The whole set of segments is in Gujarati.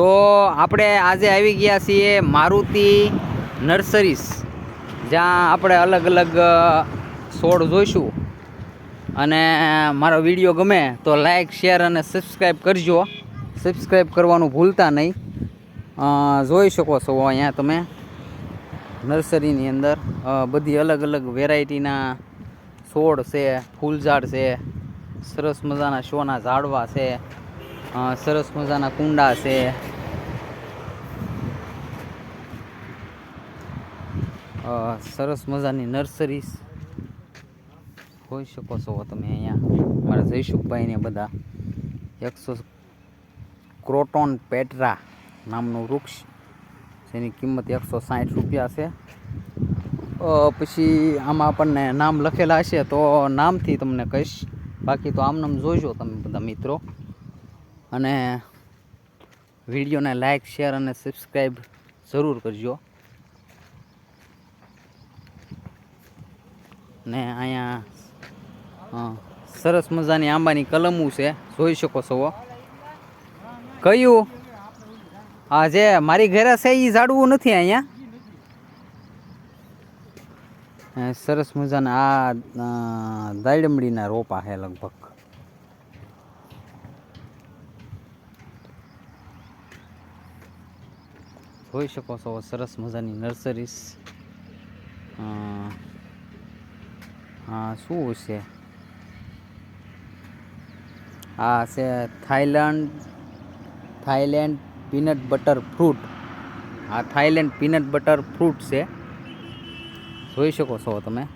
તો આપણે આજે આવી ગયા છીએ મારુતિ નર્સરીસ જ્યાં આપણે અલગ અલગ છોડ જોઈશું. અને મારો વીડિયો ગમે તો લાઈક, શેર અને સબસ્ક્રાઈબ કરજો. સબસ્ક્રાઈબ કરવાનું ભૂલતા નહીં. જોઈ શકો છો અહીંયા તમે નર્સરીની અંદર. બધી અલગ અલગ વેરાયટીના છોડ છે, ફૂલઝાડ છે, સરસ મજાના શોના ઝાડવા છે સરસ મજાના કુંડા છે. સરસ મજાની નર્સરી હોઈ શકો છો તમે અહીંયા. મારા જયસુખભાઈને બધા. એકસો ક્રોટોન પેટ્રા નામનું વૃક્ષ, જેની કિંમત એકસો સાઠ રૂપિયા છે. પછી આમાં આપણને નામ લખેલા હશે તો નામથી તમને કહીશ. બાકી તો આમ નામ જોઈજો તમે બધા મિત્રો. અને વિડીયોને લાઈક શેર અને સબસ્ક્રાઈબ જરૂર કરજો. ને અહીંયા સરસ મજાની આંબાની કલમું છે. જોઈ શકો છો કયું? આ જે મારી ઘરે છે એ ઝાડવું નથી અહીંયા? સરસ મજાના આ અ, દાડમડીના રોપા છે લગભગ. જોઈ શકો છો સરસ મજાની નર્સરીસ હા, શું છે? આ છે Thailand Thailand peanut butter fruit. આ થાઈલેન્ડ પીનટ બટર ફ્રૂટ છે. જોઈ શકો છો તમે.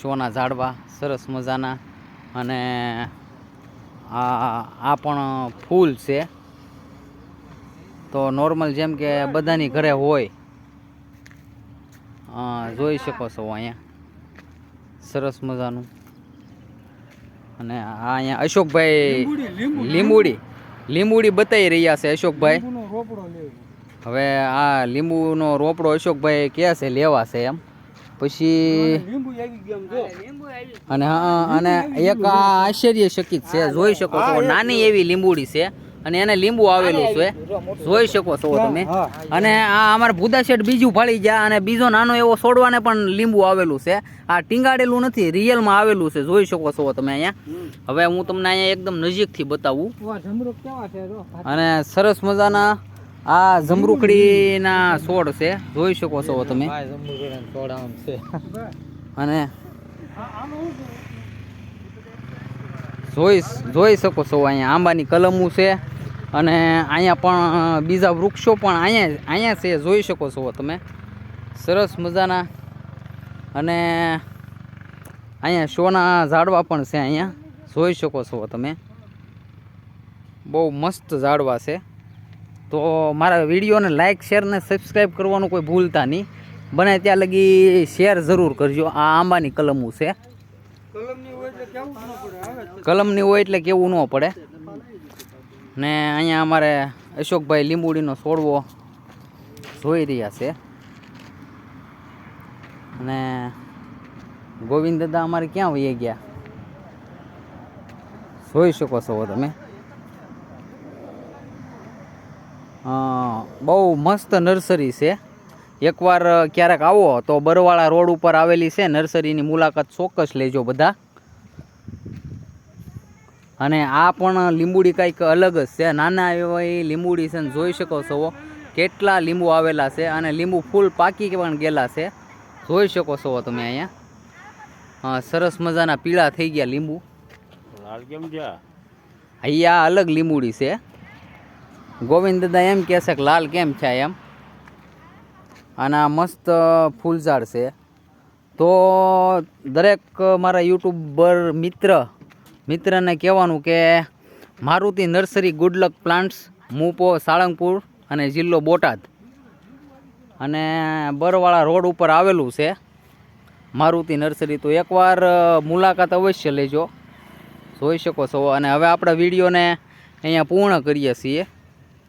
શોના ઝાડવા, સરસ મજાના. અને આ આ પણ ફૂલ છે. તો નોર્મલ જેમ કે બધાની ઘરે હોય. જોઈ શકો છો અહીંયા. સરસ મજાનું. અને આ અહીંયા અશોકભાઈ લીંબુડી લીંબુડી બતાવી રહ્યા છે અશોકભાઈ. હવે આ લીંબુનો રોપડો અશોકભાઈ કહે છે? લેવા છે એમ. પછી અને હા અને એક આ આશ્ચર્યચકિત છે. જોઈ શકો છો નાની એવી લીંબુડી છે. અને એને લીંબુ આવેલું છે. જોઈ શકો છો તમે. અને આ અમારા ભૂદા શેઠ બીજું ફાળી ગયા અને બીજો નાનો એવો છોડવાને પણ લીંબુ આવેલું છે. આ ટીંગાડેલું નથી રિયલમાં આવેલું છે. જોઈ શકો છો તમે અહીંયા. હવે હું તમને અહીંયા એકદમ નજીકથી બતાવું. અને સરસ મજાના આ જમરૂખડીના છોડ છે. જોઈ શકો છો તમે. અને જોઈ જોઈ શકો છો અહીંયા આંબાની કલમું છે. અને અહીંયા પણ બીજા વૃક્ષો પણ અહીંયા અહીંયા છે જોઈ શકો છો તમે. સરસ મજાના. અને અહીંયા શોના ઝાડવા પણ છે અહીંયા. જોઈ શકો છો તમે. બહુ મસ્ત ઝાડવા છે. તો મારા વિડીયોને લાઇક શેર ને સબસ્ક્રાઈબ કરવાનું કોઈ ભૂલતા નહીં. બને ત્યાં લગી શેર જરૂર કરજો. આ આંબાની કલમું છે. કલમની હોય એટલે કેવું ન પડે. ને અહીંયા અમારે અશોકભાઈ લીંબુડીનો છોડવો જોઈ રહ્યા છે. અને ગોવિંદ દાદા અમારે ક્યાં વહી ગયા? જોઈ શકો છો તમે. બહુ મસ્ત નર્સરી છે. એકવાર ક્યારેક આવો તો બરવાળા રોડ ઉપર આવેલી છે. નર્સરીની મુલાકાત ચોક્કસ લેજો બધા. અને આ પણ લીંબુડી કંઈક અલગ જ છે. નાના એવા એ લીંબુડી છે જોઈ શકો છો કેટલા લીંબુ આવેલા છે અને લીંબુ ફૂલ પાકી પણ ગયેલા છે. જોઈ શકો છો તમે અહીંયા. સરસ મજાના પીળા થઈ ગયા લીંબુ. લાલ કેમ છે અહીંયા અલગ લીંબુડી છે. ગોવિંદ દાદા એમ કહે છે કે લાલ કેમ છે એમ. અને આ મસ્ત ફૂલઝાડ છે. તો દરેક મારા યુટ્યુબર મિત્ર મિત્રને કહેવાનું કે Maruti nursery good luck plants, મુપો, Salangpur અને જિલ્લો બોટાદ. અને બરવાળા રોડ ઉપર આવેલું છે મારુતિ નર્સરી. તો એકવાર મુલાકાત અવશ્ય લેજો. જોઈ શકો છો. અને હવે આપણા વિડીયોને અહીંયા પૂર્ણ કરીએ છીએ.